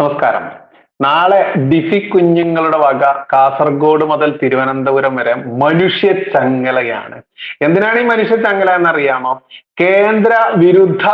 നമസ്കാരം. നാളെ ഡിഫി കുഞ്ഞുങ്ങളുടെ വക കാസർഗോഡ് മുതൽ തിരുവനന്തപുരം വരെ മനുഷ്യ ചങ്ങലയാണ്. എന്തിനാണ് ഈ മനുഷ്യ ചങ്ങല എന്നറിയാമോ? കേന്ദ്ര വിരുദ്ധ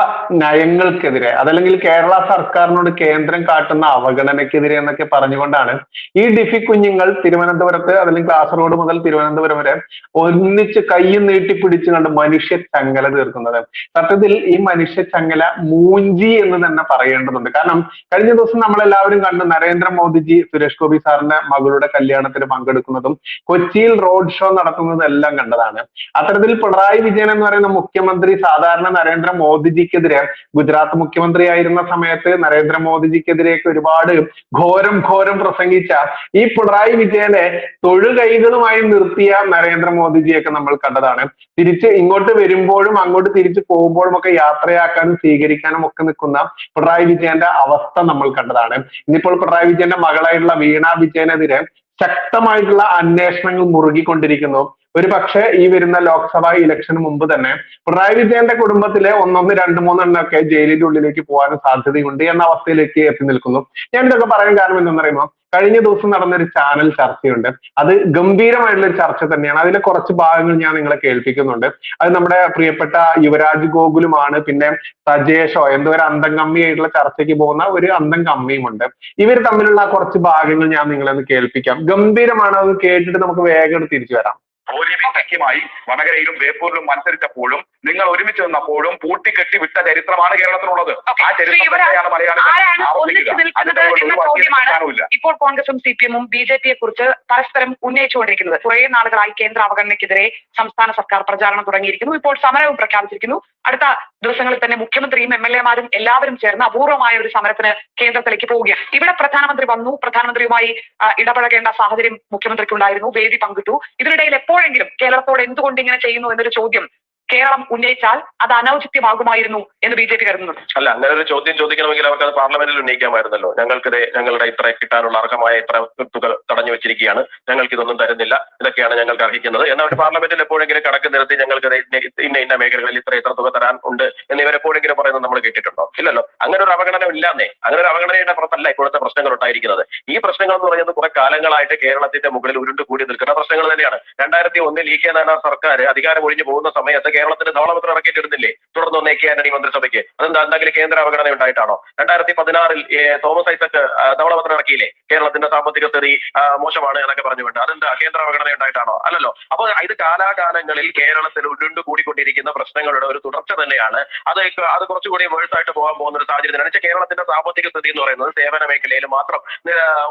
നയങ്ങൾക്കെതിരെ അതല്ലെങ്കിൽ കേരള സർക്കാരിനോട് കേന്ദ്രം കാട്ടുന്ന അവഗണനയ്ക്കെതിരെ എന്നൊക്കെ പറഞ്ഞുകൊണ്ടാണ് ഈ ഡിഫി കുഞ്ഞുങ്ങൾ തിരുവനന്തപുരത്ത് അതല്ലെങ്കിൽ കാസർഗോഡ് മുതൽ തിരുവനന്തപുരം വരെ ഒന്നിച്ച് കൈയും നീട്ടിപ്പിടിച്ച് കണ്ട് മനുഷ്യ ചങ്ങല തീർക്കുന്നത്. സത്യത്തിൽ ഈ മനുഷ്യ ചങ്ങല മൂഞ്ചി എന്ന് തന്നെ പറയേണ്ടതുണ്ട്. കാരണം കഴിഞ്ഞ ദിവസം നമ്മൾ എല്ലാവരും കണ്ടു നരേന്ദ്രമോദിജി സുരേഷ് ഗോപി സാറിന്റെ മകളുടെ കല്യാണത്തിന് പങ്കെടുക്കുന്നതും കൊച്ചിയിൽ റോഡ് ഷോ നടത്തുന്നതും എല്ലാം കണ്ടതാണ്. അത്തരത്തിൽ പിണറായി വിജയൻ എന്ന് പറയുന്ന മുഖ്യമന്ത്രി സാധാരണ നരേന്ദ്ര മോദിജിക്കെതിരെ ഗുജറാത്ത് മുഖ്യമന്ത്രി ആയിരുന്ന സമയത്ത് നരേന്ദ്രമോദിജിക്കെതിരെയൊക്കെ ഒരുപാട് ഘോരം ഘോരം പ്രസംഗിച്ച ഈ പിണറായി വിജയനെ തൊഴുകൈകളുമായി നിർത്തിയ നരേന്ദ്ര മോദിജിയൊക്കെ നമ്മൾ കണ്ടതാണ്. തിരിച്ച് ഇങ്ങോട്ട് വരുമ്പോഴും അങ്ങോട്ട് തിരിച്ചു പോകുമ്പോഴും ഒക്കെ യാത്രയാക്കാനും സ്വീകരിക്കാനും ഒക്കെ നിൽക്കുന്ന പിണറായി വിജയന്റെ അവസ്ഥ നമ്മൾ കണ്ടതാണ്. ഇന്നിപ്പോൾ പിണറായി വിജയന്റെ മകളായിട്ടുള്ള വീണ വിജയനെതിരെ ശക്തമായിട്ടുള്ള അന്വേഷണങ്ങൾ മുറുകിക്കൊണ്ടിരിക്കുന്നു. ഒരു പക്ഷേ ഈ വരുന്ന ലോക്സഭാ ഇലക്ഷന് മുമ്പ് തന്നെ പിണറായി വിജയന്റെ കുടുംബത്തിലെ ഒന്നൊന്ന് രണ്ട് മൂന്നെണ്ണൊക്കെ ജയിലിന്റെ ഉള്ളിലേക്ക് പോകാനും സാധ്യതയുണ്ട് എന്ന അവസ്ഥയിലേക്ക് എത്തി നിൽക്കുന്നു. ഞാൻ ഇതൊക്കെ പറയാൻ കാരണം എന്തെന്ന് പറയുമ്പോൾ കഴിഞ്ഞ ദിവസം നടന്ന ഒരു ചാനൽ ചർച്ചയുണ്ട്. അത് ഗംഭീരമായിട്ടുള്ള ഒരു ചർച്ച തന്നെയാണ്. അതിലെ കുറച്ച് ഭാഗങ്ങൾ ഞാൻ നിങ്ങളെ കേൾപ്പിക്കുന്നുണ്ട്. അത് നമ്മുടെ പ്രിയപ്പെട്ട യുവരാജ് ഗോകുലുമാണ് പിന്നെ സജേഷോ എന്തോ ഒരു അന്തം കമ്മിയായിട്ടുള്ള ചർച്ചയ്ക്ക് പോകുന്ന ഒരു അന്തം കമ്മിയുമുണ്ട് ഇവർ തമ്മിലുള്ള കുറച്ച് ഭാഗങ്ങൾ ഞാൻ നിങ്ങളെ ഒന്ന് കേൾപ്പിക്കാം. ഗംഭീരമാണ് അത് കേട്ടിട്ട് നമുക്ക് വേഗം തിരിച്ചു വരാം. ഓലിവി സഖ്യമായി വടകരയിലും ബേപ്പൂരിലും മത്സരിച്ചപ്പോഴും നിങ്ങൾ ഒരുമിച്ച് നിന്നപ്പോഴും പൂട്ടിക്കെട്ടി വിട്ട ചരിത്രമാണ് കേരളത്തിനുള്ളത് ആ ചരിത്രം മലയാളികൾ. ഇപ്പോൾ കോൺഗ്രസും സി പി എമ്മും ബി ജെ പിയെ കുറിച്ച് പരസ്പരം ഉന്നയിച്ചുകൊണ്ടിരിക്കുന്നത്. കുറെ നാളുകളായി കേന്ദ്ര അവഗണനയ്ക്കെതിരെ സംസ്ഥാന സർക്കാർ പ്രചാരണം തുടങ്ങിയിരിക്കുന്നു. ഇപ്പോൾ സമരവും പ്രഖ്യാപിച്ചിരിക്കുന്നു. അടുത്ത ദിവസങ്ങളിൽ തന്നെ മുഖ്യമന്ത്രിയും എം എൽ എമാരും എല്ലാവരും ചേർന്ന് അപൂർവമായ ഒരു സമരത്തിന് കേന്ദ്രത്തിലേക്ക് പോവുകയാണ്. ഇവിടെ പ്രധാനമന്ത്രി വന്നു. പ്രധാനമന്ത്രിയുമായി ഇടപഴകേണ്ട സാഹചര്യം മുഖ്യമന്ത്രിക്കുണ്ടായിരുന്നു. വേദി പങ്കിട്ടു. ഇതിനിടയിൽ എപ്പോഴെങ്കിലും കേരളത്തോട് എന്തുകൊണ്ട് ഇങ്ങനെ ചെയ്യുന്നു എന്നൊരു ചോദ്യം കേരളം ഉന്നയിച്ചാൽ അത് അനൗചിത്യമാകുമായിരുന്നു എന്ന് ബി ജെ പി കരുതുന്നുണ്ട്. അല്ല അങ്ങനെ ഒരു ചോദ്യം ചോദിക്കണമെങ്കിൽ അവർക്ക് അത് പാർലമെന്റിൽ ഉന്നയിക്കാമായിരുന്നല്ലോ. ഞങ്ങൾക്കിത് ഞങ്ങളുടെ ഇത്ര കിട്ടാനുള്ള അർഹമായ ഇത്ര തുക തടഞ്ഞു വെച്ചിരിക്കുകയാണ്. ഞങ്ങൾക്ക് ഇതൊന്നും തരുന്നില്ല. ഇതൊക്കെയാണ് ഞങ്ങൾക്ക് അർഹിക്കുന്നത്. എന്നാൽ പാർലമെന്റിൽ എപ്പോഴെങ്കിലും കണക്ക് നിരത്തി ഞങ്ങൾക്ക് ഇന്ന ഇന്ന മേഖലകളിൽ ഇത്ര ഇത്ര തുക തരാൻ ഉണ്ട് എന്നിവരെപ്പോഴെങ്കിലും പറയുന്നത് നമ്മൾ കേട്ടിട്ടുണ്ടോ? ഇല്ലല്ലോ. അങ്ങനെ ഒരു അവഗണന ഇല്ലാന്നേ. അങ്ങനെ ഒരു അവഗണനയുടെ പുറത്തല്ല ഇപ്പോഴത്തെ പ്രശ്നങ്ങൾ ഉണ്ടായിരിക്കുന്നത്. ഈ പ്രശ്നങ്ങൾ എന്ന് പറയുന്നത് കുറെ കാലങ്ങളായിട്ട് കേരളത്തിന്റെ മുകളിൽ ഉരുണ്ട് കൂടി നിൽക്കുന്ന പ്രശ്നങ്ങൾ തന്നെയാണ്. രണ്ടായിരത്തി ഒന്നിൽ ഇ കെ നാരായണ സർക്കാർ അധികാരം ഒഴിഞ്ഞു പോകുന്ന സമയത്ത് കേരളത്തിന് ധവളപത്രം ഇറക്കിയിട്ടിരുന്നില്ലേ? തുടർന്ന് ഒന്ന് എ കെ ആന്റണി മന്ത്രിസഭയ്ക്ക്. അതെന്താ? എന്തെങ്കിലും കേന്ദ്ര അവഗണന ഉണ്ടായിട്ടാണോ? രണ്ടായിരത്തി പതിനാറിൽ തോമസ് ഐസക് ധവളപത്രം ഇറക്കിയില്ലേ? കേരളത്തിന്റെ സാമ്പത്തിക സ്ഥിതി മോശമാണ് എന്നൊക്കെ പറഞ്ഞുകൊണ്ട്. അതെന്താ? കേന്ദ്ര അവഗണന ഉണ്ടായിട്ടാണോ? അല്ലല്ലോ. അപ്പൊ ഇത് കാലാകാലങ്ങളിൽ കേരളത്തിൽ ഉരുണ്ടു കൂടിക്കൊണ്ടിരിക്കുന്ന പ്രശ്നങ്ങളുടെ ഒരു തുടർച്ച തന്നെയാണ്. അത് അത് കുറച്ചുകൂടി വേഴ്സായിട്ട് പോകാൻ പോകുന്ന ഒരു സാഹചര്യം വെച്ചാൽ കേരളത്തിന്റെ സാമ്പത്തിക സ്ഥിതി എന്ന് പറയുന്നത് സേവന മേഖലയിൽ മാത്രം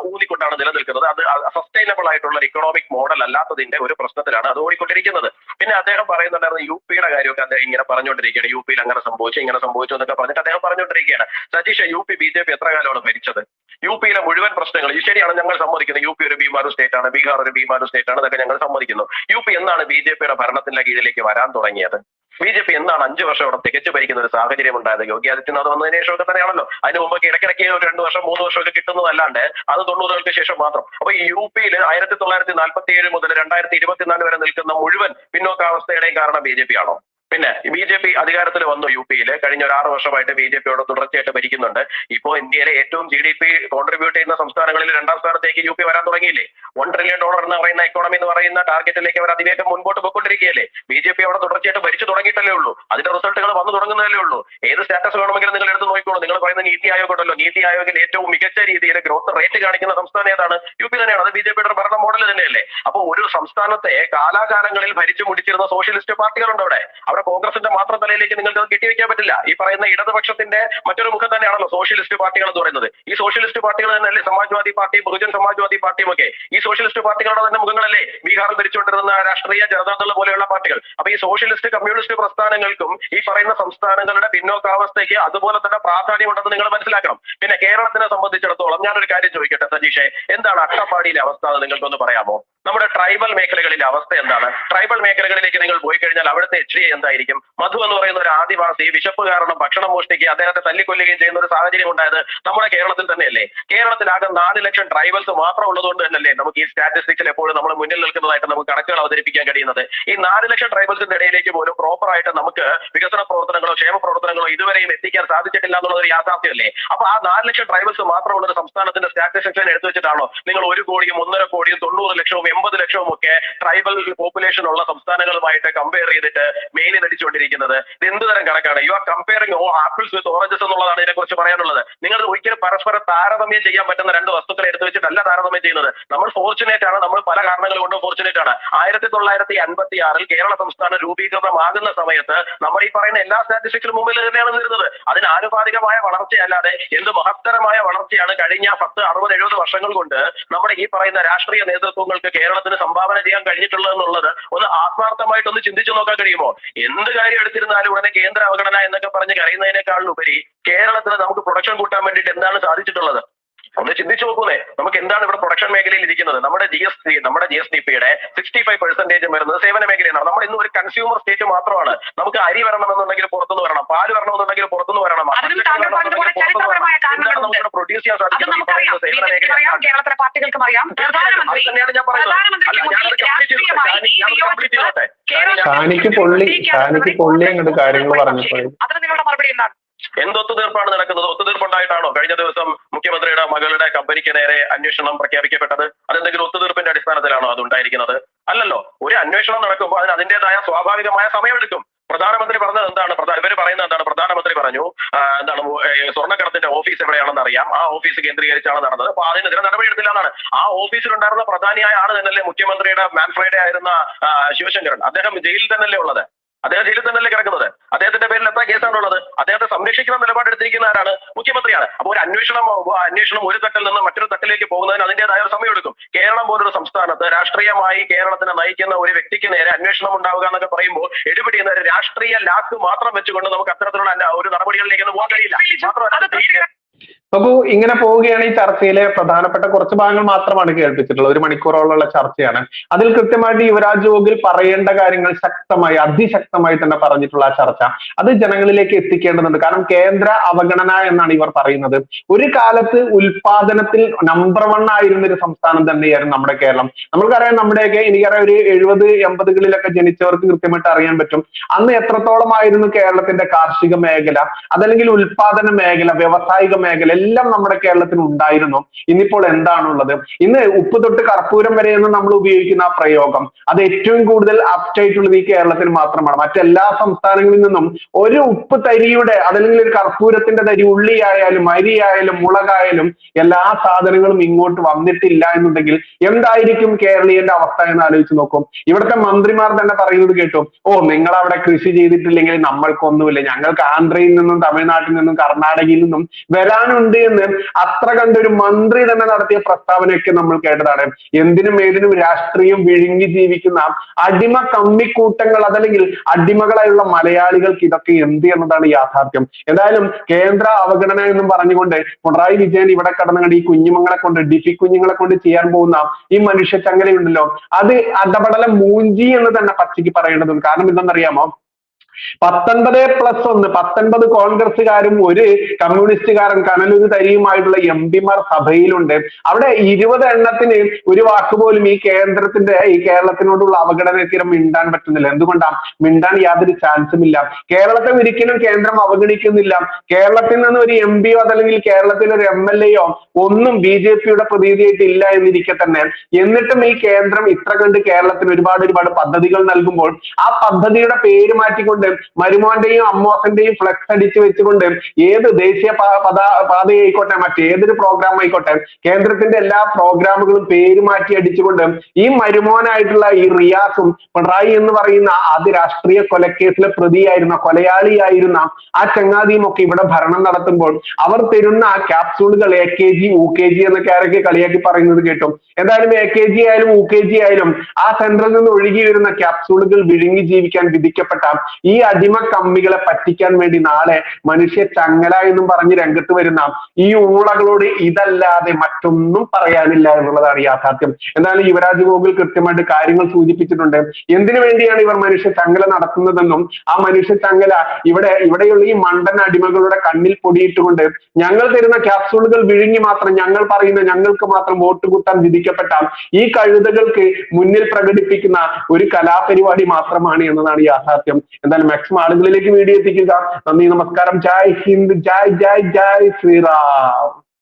ഊന്നിക്കൊണ്ടാണ് നിലനിൽക്കുന്നത്. അത് സസ്റ്റൈനബിൾ ആയിട്ടുള്ള ഒരു ഇക്കണോമിക് മോഡൽ അല്ലാത്തതിന്റെ ഒരു പ്രശ്നത്തിലാണ് അത് ഓടിക്കൊണ്ടിരിക്കുന്നത്. പിന്നെ അദ്ദേഹം പറയുന്നുണ്ടായിരുന്നു യു പിയുടെ കാര്യമൊക്കെ അദ്ദേഹം ഇങ്ങനെ പറഞ്ഞുകൊണ്ടിരിക്കുകയാണ്. യു പിയിൽ അങ്ങനെ സംഭവിച്ചു ഇങ്ങനെ സംഭവിച്ചു എന്നൊക്കെ പറഞ്ഞിട്ട് അദ്ദേഹം പറഞ്ഞുകൊണ്ടിരിക്കുകയാണ്. Sajeesh U P B J P എത്ര കാലമാണ് ഭരിച്ചത്? യു പിയിലെ മുഴുവൻ പ്രശ്നങ്ങൾ ശരിയാണ് ഞങ്ങൾ സമ്മതിക്കുന്നത്. യു പി ഒരു ബീമാരു സ്റ്റേറ്റ് ആണ് ബീഹാർ ഒരു ബീമാരു സ്റ്റേറ്റ് ആണ് ഇതൊക്കെ ഞങ്ങൾ സമ്മതിക്കുന്നു. യു പി എന്നാണ് ബി ജെ പിയുടെ ഭരണത്തിന്റെ കീഴിലേക്ക് വരാൻ തുടങ്ങിയത്? ബി ജെ പി എന്താണ് അഞ്ചു വർഷം അവിടെ തികച്ചു ഭരിക്കുന്ന ഒരു സാഹചര്യം ഉണ്ടായത്? യോഗി ആദിത്യനാഥ് വന്നതിന് ശേഷമൊക്കെ തന്നെയാണല്ലോ. അതിന് മുമ്പൊക്കെ ഇടയ്ക്കിടയ്ക്ക് ഒരു രണ്ട് വർഷം മൂന്ന് വർഷം ഒക്കെ കിട്ടുന്നതല്ലാണ്ട് അത് തൊണ്ണൂറുകൾക്ക് ശേഷം മാത്രം. അപ്പൊ ഈ യു പിയിൽ ആയിരത്തി തൊള്ളായിരത്തി നാൽപ്പത്തി ഏഴ് മുതൽ രണ്ടായിരത്തി ഇരുപത്തിനാല് വരെ നിൽക്കുന്ന മുഴുവൻ പിന്നോക്കാവസ്ഥയുടെയും കാരണം ബി ജെ പി ആണോ? പിന്നെ ബി ജെ പി അധികാരത്തിൽ വന്നു യു പിയിൽ കഴിഞ്ഞ ഒരു ആറ് വർഷമായിട്ട് ബി ജെ പിയോട് തുടർച്ചയായിട്ട് ഭരിക്കുന്നുണ്ട്. ഇപ്പോൾ ഇന്ത്യയിലെ ഏറ്റവും ജി ഡി പി കോൺട്രിബ്യൂട്ട് ചെയ്യുന്ന സംസ്ഥാനങ്ങളിൽ രണ്ടാം സ്ഥാനത്തേക്ക് യു പി വരാൻ തുടങ്ങിയില്ലേ? വൺ ട്രില്യൺ ഡോളർ എന്ന് പറയുന്ന എക്കോണമി എന്ന് പറയുന്ന ടാർഗറ്റിലേക്ക് അവർ അതിവേഗം മുൻപോട്ട് പോയിക്കൊണ്ടിരിക്കുകയല്ലേ? ബി ജെ പി അവിടെ തുടർച്ചയായിട്ട് ഭരിച്ചു തുടങ്ങിയിട്ടല്ലേ ഉള്ളൂ. അതിന്റെ റിസൾട്ടുകൾ വന്നു തുടങ്ങുന്നതല്ലേ ഉള്ളൂ. ഏത് സ്റ്റാറ്റസ് വേണമെങ്കിലും നിങ്ങൾ എടുത്ത് നോക്കിക്കോളൂ. നിങ്ങൾ പറയുന്ന നീതി ആയോഗ് ഉണ്ടല്ലോ. നീതി ആയോഗിൽ ഏറ്റവും മികച്ച രീതിയിൽ ഗ്രോത്ത് റേറ്റ് കാണിക്കുന്ന സംസ്ഥാനം ഏതാണ്? യു പി തന്നെയാണ്. അത് ബി ജെ പിയുടെ ഭരണ മോഡൽ തന്നെയല്ലേ? അപ്പോൾ ഒരു സംസ്ഥാനത്തെ കാലാകാലങ്ങളിൽ ഭരിച്ചു മുടിച്ചിരുന്ന സോഷ്യലിസ്റ്റ് പാർട്ടികളുണ്ട് അവിടെ. അവിടെ കോൺഗ്രസിന്റെ മാത്രം തലയിലേക്ക് നിങ്ങൾക്ക് കെട്ടിവെക്കാൻ പറ്റില്ല. ഈ പറയുന്ന ഇടതുപക്ഷത്തിന്റെ മറ്റൊരു മുഖം തന്നെയാണല്ലോ സോഷ്യലിസ്റ്റ് പാർട്ടികൾ എന്ന് പറയുന്നത്. ഈ സോഷ്യലിസ്റ്റ് പാർട്ടികൾ തന്നെയല്ലേ സമാജ്വാദി പാർട്ടി ബഹുജൻ സമാജ്വാദി പാർട്ടിയും ഒക്കെ. ഈ സോഷ്യലിസ്റ്റ് പാർട്ടികളുടെ തന്നെ മുഖങ്ങളല്ലേ ബീഹാറിൽ ഭരിച്ചുകൊണ്ടിരുന്ന രാഷ്ട്രീയ ജനതാദൾ പോലെയുള്ള പാർട്ടികൾ. അപ്പൊ ഈ സോഷ്യലിസ്റ്റ് കമ്മ്യൂണിസ്റ്റ് പ്രസ്ഥാനങ്ങൾക്കും ഈ പറയുന്ന സംസ്ഥാനങ്ങളുടെ പിന്നോക്കാവസ്ഥയ്ക്ക് അതുപോലെ തന്നെ പ്രാധാന്യമുണ്ടെന്ന് നിങ്ങൾ മനസ്സിലാക്കണം. പിന്നെ കേരളത്തിനെ സംബന്ധിച്ചിടത്തോളം ഞാനൊരു കാര്യം ചോദിക്കട്ടെ സജീഷെ എന്താണ് അട്ടപ്പാടിയിലെ അവസ്ഥ എന്ന് നിങ്ങൾക്കൊന്ന് പറയാമോ? നമ്മുടെ ട്രൈബൽ മേഖലകളിലെ അവസ്ഥ എന്താണ്? ട്രൈബൽ മേഖലകളിലേക്ക് നിങ്ങൾ പോയി കഴിഞ്ഞാൽ അവിടുത്തെ എച്ച് ഡി എന്തായിരിക്കും മധു എന്ന് പറയുന്ന ഒരു ആദിവാസി വിശപ്പ് കാരണം ഭക്ഷണം മോഷ്ടിക്കുകയും അദ്ദേഹത്തെ തല്ലിക്കൊല്ലുകയും ചെയ്യുന്ന ഒരു സാഹചര്യം ഉണ്ടായത് നമ്മുടെ കേരളത്തിൽ തന്നെയല്ലേ? കേരളത്തിൽ ആകെ നാല് ലക്ഷം ട്രൈബൽസ് മാത്രം ഉള്ളതുകൊണ്ട് തന്നെയല്ലേ നമുക്ക് ഈ സ്റ്റാറ്റിസ്റ്റിക്സിൽ എപ്പോഴും നമ്മൾ മുന്നിൽ നിൽക്കുന്നതായിട്ട് നമുക്ക് കണക്കുകൾ അവതരിപ്പിക്കാൻ കഴിയുന്നത്. ഈ നാല് ലക്ഷം ട്രൈബൽസിന്റെ ഇടയിലേക്ക് പോലും പ്രോപ്പർ ആയിട്ട് നമുക്ക് വികസന പ്രവർത്തനങ്ങളോ ക്ഷേമ പ്രവർത്തനങ്ങളോ ഇതുവരെയും എത്തിക്കാൻ സാധിച്ചിട്ടില്ല എന്നുള്ള ഒരു യാഥാർത്ഥ്യമല്ലേ? അപ്പൊ ആ നാല് ലക്ഷം ട്രൈബൽസ് മാത്രമുള്ള ഒരു സംസ്ഥാനത്തിന്റെ സ്റ്റാറ്റിസ്റ്റിക്സ് എടുത്തു വെച്ചിട്ടാണോ നിങ്ങൾ ഒരു കോടിയും ഒന്നര കോടിയും തൊണ്ണൂറ് ലക്ഷവും എൺപത് ലക്ഷവും ഒക്കെ ട്രൈബൽ പോപ്പുലേഷൻ ഉള്ള സംസ്ഥാനങ്ങളുമായിട്ട് കമ്പയർ ചെയ്തിട്ട് മെയിനിൽ നടിച്ചുകൊണ്ടിരിക്കുന്നത് ഇത് എന്ത് തരം കണക്കാണ്? You are comparing oh apples with oranges എന്നുള്ളതാണ് ഇതിനെക്കുറിച്ച് പറയാനുള്ളത്. നിങ്ങൾ ഒരിക്കലും പരസ്പരം താരതമ്യം ചെയ്യാൻ പറ്റുന്ന രണ്ട് വസ്തുക്കളെ എടുത്തു വെച്ചിട്ടല്ല താരതമ്യം ചെയ്യുന്നത്. നമ്മൾ ഫോർച്ചുനേറ്റ് ആണ് നമ്മൾ പല കാരണങ്ങൾ കൊണ്ടും ഫോർച്ചുനേറ്റ് ആണ്. ആയിരത്തി തൊള്ളായിരത്തി അൻപത്തി ആറിൽ കേരള സംസ്ഥാനം രൂപീകൃതമാകുന്ന സമയത്ത് നമ്മൾ ഈ പറയുന്ന എല്ലാ സ്റ്റാറ്റിസ്റ്റിക്സിലും മുമ്പിൽ തന്നെയാണ് നിന്നിരുന്നത്. അതിന് ആനുപാതികമായ വളർച്ചയല്ലാതെ എന്ത് മഹത്തരമായ വളർച്ചയാണ് കഴിഞ്ഞ പത്ത് അറുപത് എഴുപത് വർഷങ്ങൾ കൊണ്ട് നമ്മുടെ ഈ പറയുന്ന രാഷ്ട്രീയ നേതൃത്വങ്ങൾക്ക് കേരളത്തിന് സംഭാവന ചെയ്യാൻ കഴിഞ്ഞിട്ടുള്ളത് എന്നുള്ളത് ഒന്ന് ആത്മാർത്ഥമായിട്ടൊന്ന് ചിന്തിച്ചു നോക്കാൻ കഴിയുമോ? എന്ത് കാര്യം എടുത്തിരുന്നാലും ഉടനെ കേന്ദ്ര അവഗണന എന്നൊക്കെ പറഞ്ഞ് കരയുന്നതിനേക്കാളുപരി കേരളത്തിന് നമുക്ക് പ്രൊഡക്ഷൻ കൂട്ടാൻ വേണ്ടിയിട്ട് എന്താണ് സാധിച്ചിട്ടുള്ളത്? ഒന്ന് ചിന്തിച്ചു നോക്കുന്നേ. നമുക്ക് എന്താണ് ഇവിടെ പ്രൊഡക്ഷൻ മേഖലയിൽ ഇരിക്കുന്നത്? നമ്മുടെ ജി എസ് ടി നമ്മുടെ ജി എസ് ഡി പിയുടെ സിക്സ്റ്റി ഫൈവ് പെർസെന്റേജ് വരുന്നത് സേവന മേഖലയാണ് നമ്മൾ ഇന്ന് ഒരു കൺസ്യൂമർ സ്റ്റേറ്റ് മാത്രമാണ്. നമുക്ക് അരി വരണമെന്നുണ്ടെങ്കിൽ പുറത്തുനിന്ന് വരണം പാൽ വരണമെന്നുണ്ടെങ്കിൽ പുറത്തുനിന്ന് വരണം കാരണങ്ങളുണ്ട്. പ്രൊഡ്യൂസ് ചെയ്യാൻ സാധിക്കുന്നത്? സേവന തന്നെയാണ് ഞാൻ പറയുന്നത്. complete ചെയ്തോട്ടെ. ഷാനിക്ക് പൊള്ളി ഷാനിക്ക് പൊള്ളി അങ്ങോട്ട് കാര്യങ്ങൾ പറഞ്ഞപ്പോൾ അതിന് നിങ്ങളുടെ മറുപടി എന്താണ്? എന്ത് ഒത്തുതീർപ്പാണ് നടക്കുന്നത്? ഒത്തുതീർപ്പുണ്ടായിട്ടാണോ? കഴിഞ്ഞ ദിവസം മുഖ്യമന്ത്രിയുടെ മകളുടെ കമ്പനിക്ക് നേരെ അന്വേഷണം പ്രഖ്യാപിക്കപ്പെട്ടത്. അതെന്തെങ്കിലും ഒത്തുതീർപ്പിന്റെ അടിസ്ഥാനത്തിലാണോ അത് ഉണ്ടായിരിക്കുന്നത് അല്ലല്ലോ ഒരു അന്വേഷണം നടക്കുമ്പോൾ അതിന് അതിന്റെതായ സ്വാഭാവികമായ സമയമെടുക്കും. പ്രധാനമന്ത്രി പറഞ്ഞത് എന്താണ്? ഇവർ പറയുന്നത് എന്താണ്? പ്രധാനമന്ത്രി പറഞ്ഞു എന്താണ് സ്വർണക്കടത്തിന്റെ ഓഫീസ് എവിടെയാണെന്ന് അറിയാം ആ ഓഫീസ് കേന്ദ്രീകരിച്ചാണ് നടന്നത്. അപ്പൊ അതിനെതിരെ നടപടിയെടുത്തില്ല എന്നാണ്. ആ ഓഫീസിലുണ്ടായിരുന്ന പ്രധാനിയായ ആൾ തന്നെയല്ലേ മുഖ്യമന്ത്രിയുടെ മാൻഫ്രൈഡേ ആയിരുന്ന ശിവശങ്കരൻ. അദ്ദേഹം ജയിലിൽ തന്നെയല്ലേ ഉള്ളത്? അദ്ദേഹം ജയിലിൽ തന്നെയല്ലേ കിടക്കുന്നത്? അദ്ദേഹത്തിന്റെ പേരിൽ എത്ര കേസാണുള്ളത് അദ്ദേഹത്തെ സംരക്ഷിക്കുന്ന നിലപാടെടുത്തിരിക്കുന്ന ആരാണ്? മുഖ്യമന്ത്രിയാണ്. അപ്പോൾ ഒരു അന്വേഷണം അന്വേഷണം ഒരു തട്ടിൽ നിന്ന് മറ്റൊരു തട്ടിലേക്ക് പോകുന്നതിന് അതിന്റേതായ ഒരു സമയമെടുക്കും. കേരളം പോലൊരു സംസ്ഥാനത്ത് രാഷ്ട്രീയമായി കേരളത്തിനെ നയിക്കുന്ന ഒരു വ്യക്തിക്ക് നേരെ അന്വേഷണം ഉണ്ടാവുക എന്നൊക്കെ പറയുമ്പോൾ എടുപിടി എന്ന രാഷ്ട്രീയ ലാക്ക് മാത്രം വെച്ചുകൊണ്ട് നമുക്ക് അത്തരത്തിലുള്ള ഒരു നടപടികളിലേക്ക് പോകാൻ കഴിയില്ല. മാത്രമല്ല അപ്പോ ഇങ്ങനെ പോവുകയാണ് ഈ ചർച്ചയിലെ പ്രധാനപ്പെട്ട കുറച്ച് ഭാഗങ്ങൾ മാത്രമാണ് കേൾപ്പിച്ചിട്ടുള്ളത്. ഒരു മണിക്കൂറോളമുള്ള ചർച്ചയാണ്. അതിൽ കൃത്യമായിട്ട് യുവരാജ് ജോഗിൽ പറയേണ്ട കാര്യങ്ങൾ ശക്തമായി അതിശക്തമായി തന്നെ പറഞ്ഞിട്ടുള്ള ആ ചർച്ച അത് ജനങ്ങളിലേക്ക് എത്തിക്കേണ്ടതുണ്ട്. കാരണം കേന്ദ്ര അവഗണന എന്നാണ് ഇവർ പറയുന്നത്. ഒരു കാലത്ത് ഉൽപാദനത്തിൽ നമ്പർ വൺ ആയിരുന്ന ഒരു സംസ്ഥാനം തന്നെയായിരുന്നു നമ്മുടെ കേരളം. നമ്മൾക്കറിയാം നമ്മുടെയൊക്കെ എനിക്കറിയാം ഒരു എഴുപത് എൺപതുകളിലൊക്കെ ജനിച്ചവർക്ക് കൃത്യമായിട്ട് അറിയാൻ പറ്റും. അന്ന് എത്രത്തോളമായിരുന്നു കേരളത്തിന്റെ കാർഷിക മേഖല അതല്ലെങ്കിൽ ഉൽപാദന മേഖല വ്യവസായിക മേഖല എല്ലാം നമ്മുടെ കേരളത്തിൽ ഉണ്ടായിരുന്നു. ഇന്നിപ്പോൾ എന്താണുള്ളത്? ഇന്ന് ഉപ്പ് തൊട്ട് കർപ്പൂരം വരെ എന്ന് നമ്മൾ ഉപയോഗിക്കുന്ന ആ പ്രയോഗം. അത് ഏറ്റവും കൂടുതൽ അപ്റ്റായിട്ടുള്ളത് ഈ കേരളത്തിൽ മാത്രമാണ്. മറ്റെല്ലാ സംസ്ഥാനങ്ങളിൽ നിന്നും ഒരു ഉപ്പ് തരിയുടെ അതല്ലെങ്കിൽ ഒരു കർപ്പൂരത്തിന്റെ തരി ഉള്ളിയായാലും അരിയായാലും മുളകായാലും എല്ലാ സാധനങ്ങളും ഇങ്ങോട്ട് വന്നിട്ടില്ല എന്നുണ്ടെങ്കിൽ എന്തായിരിക്കും കേരളീയന്റെ അവസ്ഥ എന്ന് ആലോചിച്ച് നോക്കും. ഇവിടുത്തെ മന്ത്രിമാർ തന്നെ പറയുന്നത് കേട്ടു. ഓ നിങ്ങൾ അവിടെ കൃഷി ചെയ്തിട്ടില്ലെങ്കിൽ നമ്മൾക്കൊന്നുമില്ല. ഞങ്ങൾക്ക് ആന്ധ്രയിൽ നിന്നും തമിഴ്നാട്ടിൽ നിന്നും കർണാടകയിൽ നിന്നും വരാനുണ്ട് എന്ന് അത്ര കണ്ട ഒരു മന്ത്രി തന്നെ നടത്തിയ പ്രസ്താവനയൊക്കെ നമ്മൾ കേട്ടതാണ്. എന്തിനും ഏതിനും രാഷ്ട്രീയം വിഴുങ്ങി ജീവിക്കുന്ന അടിമ കമ്മിക്കൂട്ടങ്ങൾ അതല്ലെങ്കിൽ അടിമകളായുള്ള മലയാളികൾക്ക് ഇതൊക്കെ എന്ത് എന്നതാണ് യാഥാർത്ഥ്യം. എന്തായാലും കേന്ദ്ര അവഗണന എന്നും പറഞ്ഞുകൊണ്ട് പിണറായി വിജയൻ ഇവിടെ കടന്നുകൊണ്ട് ഈ കുഞ്ഞുമങ്ങളെ കൊണ്ട് ഡിഫി കുഞ്ഞുങ്ങളെ കൊണ്ട് ചെയ്യാൻ പോകുന്ന ഈ മനുഷ്യ ചങ്ങലയുണ്ടല്ലോ. അത് അടപടലം മൂഞ്ചി എന്ന് തന്നെ പച്ചയ്ക്ക് പറയേണ്ടതുണ്ട്. കാരണം എന്തെന്നറിയാമോ പത്തൊൻപത് പ്ലസ് ഒന്ന് പത്തൊൻപത് കോൺഗ്രസ്സുകാരും ഒരു കമ്മ്യൂണിസ്റ്റുകാരൻ കനലൊരു തരിയുമായിട്ടുള്ള എം പിമാർ സഭയിലുണ്ട്. അവിടെ ഇരുപത് എണ്ണത്തിന് ഒരു വാക്ക് പോലും ഈ കേന്ദ്രത്തിന്റെ ഈ കേരളത്തിനോടുള്ള അവഗണനയ്ക്ക് മിണ്ടാൻ പറ്റുന്നില്ല. എന്തുകൊണ്ടാ? മിണ്ടാൻ യാതൊരു ചാൻസും ഇല്ല. കേരളത്തെ ഒരിക്കലും കേന്ദ്രം അവഗണിക്കുന്നില്ല. കേരളത്തിൽ നിന്ന് ഒരു എം പിയോ അതല്ലെങ്കിൽ കേരളത്തിൽ ഒരു എം എൽ എയോ ഒന്നും ബി ജെ പിയുടെ പ്രതീതിയായിട്ട് ഇല്ല എന്നിരിക്കെ തന്നെ. എന്നിട്ടും ഈ കേന്ദ്രം ഇത്ര കണ്ട് കേരളത്തിന് ഒരുപാട് ഒരുപാട് പദ്ധതികൾ നൽകുമ്പോൾ ആ പദ്ധതിയുടെ പേര് മാറ്റിക്കൊണ്ട് മരുമോന്റെയും അമ്മോസന്റെയും ഫ്ലക്സ് അടിച്ചു വെച്ചുകൊണ്ട് ഏത് ദേശീയ പതാ പാതയായിക്കോട്ടെ മറ്റേതൊരു പ്രോഗ്രാം ആയിക്കോട്ടെ കേന്ദ്രത്തിന്റെ എല്ലാ പ്രോഗ്രാമുകളും പേര് മാറ്റി അടിച്ചുകൊണ്ട് ഈ മരുമോനായിട്ടുള്ള ഈ റിയാസും പിണറായി എന്ന് പറയുന്ന ആദ്യ രാഷ്ട്രീയ കൊലക്കേസിലെ പ്രതിയായിരുന്ന കൊലയാളിയായിരുന്ന ആ ചങ്ങാതിയും ഒക്കെ ഇവിടെ ഭരണം നടത്തുമ്പോൾ അവർ തരുന്ന ക്യാപ്സൂളുകൾ A K G U K G എന്നൊക്കെ ആരൊക്കെ കളിയാക്കി പറയുന്നത് കേട്ടു. എന്തായാലും എ കെ ജി ആയാലും യു കെ ജി ആയാലും ആ സെന്ററിൽ നിന്ന് ഒഴുകി വരുന്ന ക്യാപ്സൂളുകൾ വിഴുങ്ങി ജീവിക്കാൻ വിധിക്കപ്പെട്ട ഈ അടിമ കമ്മികളെ പറ്റിക്കാൻ വേണ്ടി നാളെ മനുഷ്യ ചങ്ങല എന്നും പറഞ്ഞ് രംഗത്ത് വരുന്ന ഈ ഊളകളോട് ഇതല്ലാതെ മറ്റൊന്നും പറയാനില്ല എന്നുള്ളതാണ് യാഥാർത്ഥ്യം. എന്നാലും യുവരാജ് ഗോകുൽ കൃത്യമായിട്ട് കാര്യങ്ങൾ സൂചിപ്പിച്ചിട്ടുണ്ട്. എന്തിനു വേണ്ടിയാണ് ഇവർ മനുഷ്യ ചങ്ങല നടത്തുന്നതെന്നും ആ മനുഷ്യ ചങ്ങല ഇവിടെ ഇവിടെയുള്ള ഈ മണ്ടൻ അടിമകളുടെ കണ്ണിൽ പൊടിയിട്ടുകൊണ്ട് ഞങ്ങൾ തരുന്ന ക്യാപ്സൂളുകൾ വിഴുങ്ങി മാത്രം ഞങ്ങൾ പറയുന്ന ഞങ്ങൾക്ക് മാത്രം വോട്ട് കുത്താൻ വിധിക്കപ്പെട്ട ഈ കഴുതകൾക്ക് മുന്നിൽ പ്രകടിപ്പിക്കുന്ന ഒരു കലാപരിപാടി മാത്രമാണ് എന്നതാണ് യാഥാർത്ഥ്യം. എന്തായാലും മാക്സിമം ആളുകളിലേക്ക് വീഡിയോ എത്തിക്കുക. നന്ദി നമസ്കാരം. ജയ് ഹിന്ദ് ജയ് ജയ് ജയ് ശ്രീറാം.